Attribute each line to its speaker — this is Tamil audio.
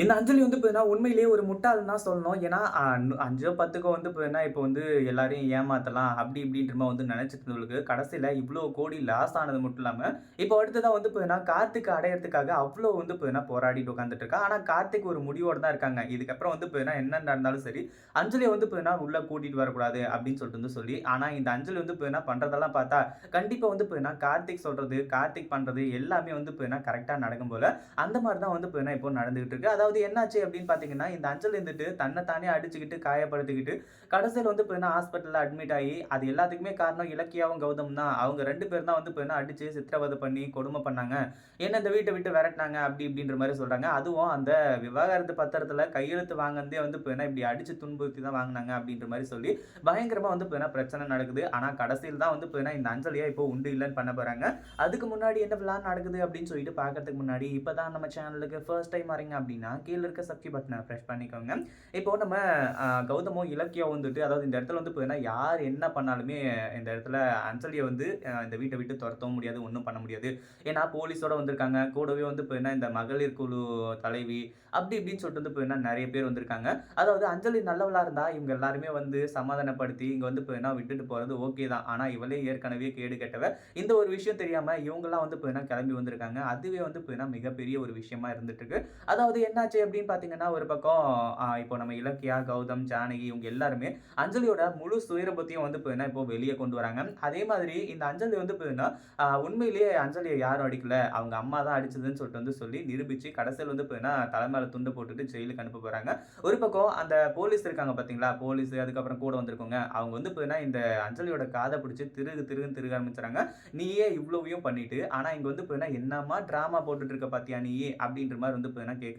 Speaker 1: இந்த அஞ்சலி வந்து பார்த்தீங்கன்னா, உண்மையிலேயே ஒரு முட்டாள்னு தான் சொல்லணும். ஏன்னா, அஞ்சோ பத்துக்கோ வந்து பார்த்தீங்கன்னா, இப்போ வந்து எல்லாரையும் ஏமாத்தலாம் அப்படி இப்படின்ற மாதிரி வந்து நெனச்சிட்டு இருந்தவங்களுக்கு, கடைசியில் இவ்வளோ கோடி லாஸ் ஆனது மட்டும் இல்லாமல் இப்போ அடுத்ததான் வந்து பார்த்தீங்கன்னா, கார்த்திக்க அடையிறதுக்காக அவ்வளோ வந்து பார்த்தீங்கன்னா, போராடிட்டு உட்காந்துட்டு இருக்கா. ஆனால் கார்த்திக் ஒரு முடிவோட தான் இருக்காங்க. இதுக்கப்புறம் வந்து இப்போ என்ன நடந்தாலும் சரி, அஞ்சலியை வந்து பார்த்தீங்கன்னா, உள்ள கூட்டிட்டு வரக்கூடாது அப்படின்னு சொல்லிட்டு வந்து சொல்லி, ஆனால் இந்த அஞ்சலி வந்து பார்த்தீங்கன்னா, பண்ணுறதெல்லாம் பார்த்தா, கண்டிப்பாக வந்து பார்த்தீங்கன்னா, கார்த்திக் சொல்கிறது கார்த்திக் பண்ணுறது எல்லாமே வந்து பார்த்தீங்கன்னா, கரெக்டாக நடக்கும் போல. அந்த மாதிரி தான் வந்து பார்த்தீங்கன்னா, இப்போ நடந்துகிட்டு இருக்கு. அதாவது என்னாச்சு அப்படின்னு பார்த்தீங்கன்னா, இந்த அஞ்சல் இருந்துட்டு தன்னைத்தானே தானே அடிச்சுக்கிட்டு, காயப்படுத்திக்கிட்டு, கடைசியில் வந்து பார்த்தீங்கன்னா, ஹாஸ்பிட்டலில் அட்மிட் ஆகி அது எல்லாத்துக்குமே காரணம் இலக்கியாவும், கௌதம் தான். அவங்க ரெண்டு பேரும் தான் வந்து பார்த்தீங்கன்னா, அடிச்சு சித்திரவதை பண்ணி கொடுமை பண்ணாங்க. என்ன இந்த வீட்டை விட்டு விரட்டினாங்க அப்படி இப்படின்ற மாதிரி சொல்கிறாங்க அதுவும் அந்த விவாகரத்து பத்திரத்தில் கையெழுத்து வாங்கினதே வந்து பார்த்தீங்கன்னா, இப்படி அடிச்சு துன்புறுத்தி தான் வாங்கினாங்க அப்படின்ற மாதிரி சொல்லி, பயங்கரமாக வந்து பார்த்தீங்கன்னா, பிரச்சனை நடக்குது. ஆனால் கடைசியில் தான் வந்து பார்த்தீங்கன்னா, இந்த அஞ்சலிய இப்போ உண்டு இல்லைன்னு பண்ண போகிறாங்க அதுக்கு முன்னாடி என்ன பிளான் நடக்குது அப்படின்னு சொல்லிட்டு பார்க்கறதுக்கு முன்னாடி, இப்போ தான் நம்ம சேனலுக்கு ஃபர்ஸ்ட் டைம் வரீங்க அப்படின்னா, கீழ இருக்க சப்ஸ்கிரைப் பட்டனை பிரஸ் பண்ணிக்கோங்க. இப்போ நம்ம கௌதமும், இலக்கியம் வந்துட்டு அதாவது இந்த இடத்துல வந்து பார்த்தீங்கன்னா, யார் என்ன பண்ணாலுமே இந்த இடத்துல அஞ்சலியை வந்து இந்த வீட்டை விட்டு துரத்தவும் முடியாது, ஒன்றும் பண்ண முடியாது. ஏன்னா போலீஸோட வந்திருக்காங்க. கூடவே வந்து பார்த்தீங்கன்னா, இந்த மகளிர் குழு தலைவி அப்படி இப்படின்னு சொல்லிட்டு வந்து பார்த்தீங்கன்னா, நிறைய பேர் வந்திருக்காங்க. அதாவது அஞ்சலி நல்லவளா இருந்தா, இவங்க எல்லாருமே வந்து சமாதானப்படுத்தி, இங்க வந்து பார்த்தீங்கன்னா, விட்டுட்டு போறது ஓகே தான். ஆனா இவளே ஏற்கனவே கேடு கெட்டவ. இந்த ஒரு விஷயம் தெரியாம இவங்கெல்லாம் வந்து பார்த்தீங்கன்னா, கிளம்பி வந்திருக்காங்க. அதுவே வந்து பார்த்தீங்கன்னா, மிகப்பெரிய ஒரு விஷயமா இருந்துட்டு இருக்கு. அதாவது என்னாச்சு அப்படின்னு பார்த்தீங்கன்னா, ஒரு பக்கம் இப்போ நம்ம இலக்கியா, கௌதம், ஜானகி இவங்க எல்லாருமே அஞ்சலியோட முழு சுயரூபத்தையும் வந்து பார்த்தீங்கன்னா, இப்போ வெளியே கொண்டு வராங்க. அதே மாதிரி இந்த அஞ்சலி வந்து பார்த்தீங்கன்னா, உண்மையிலேயே அஞ்சலியை யாரும் அடிக்கல. அவங்க அம்மா தான் அடிச்சதுன்னு சொல்லிட்டு வந்து சொல்லி நிரூபிச்சு, கடைசியில் வந்து பார்த்தீங்கன்னா, தலைமையில துண்டு போட்டுட்டு ஜெயிலுக்கு அனுப்ப போறாங்க. ஒரு பக்கம் அந்த போலீஸ் இருக்காங்க பார்த்தீங்களா, போலீஸ் அதுக்கப்புறம் கூட வந்திருக்கோங்க அவங்க வந்து பார்த்தீங்கன்னா, இந்த அஞ்சலியோட காதை பிடிச்சி திருகு திருகுன்னு திருக ஆரம்பிச்சுறாங்க. "நீயே இவ்வளவையும் பண்ணிட்டு, ஆனா இங்க வந்து பார்த்தீங்கன்னா, என்னம்மா டிராமா போட்டுட்டு இருக்க பார்த்தியா நீ?" அப்படின்ற மாதிரி வந்து பார்த்தீங்கன்னா, கேட்க